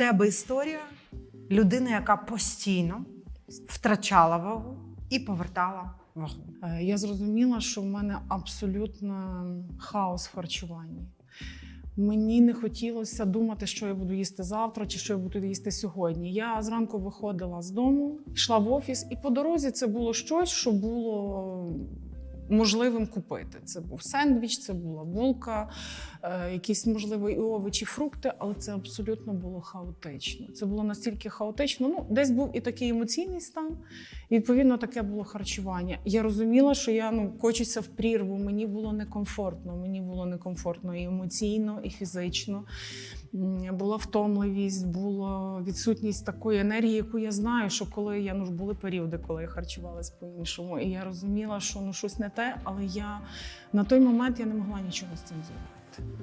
тебе історія людини, яка постійно втрачала вагу і повертала вагу. Е, Я зрозуміла, що в мене абсолютно хаос в харчуванні. Мені не хотілося думати, що я буду їсти завтра чи що я буду їсти сьогодні. Я зранку виходила з дому, йшла в офіс, і по дорозі це було щось, що було можливим купити. Це був сендвіч, це була булка, е, якісь, можливо, і овочі, фрукти, але це абсолютно було хаотично. Це було настільки хаотично. Ну, десь був і такий емоційний стан, і відповідно таке було харчування. Я розуміла, що я ну кочуся в прірву. Мені було некомфортно. Мені було некомфортно і емоційно, і фізично. Була втомливість, була відсутність такої енергії, яку я знаю, що коли я ну були періоди, коли я харчувалась по-іншому. І я розуміла, що ну щось не але я на той момент я не могла нічого з цим зробити.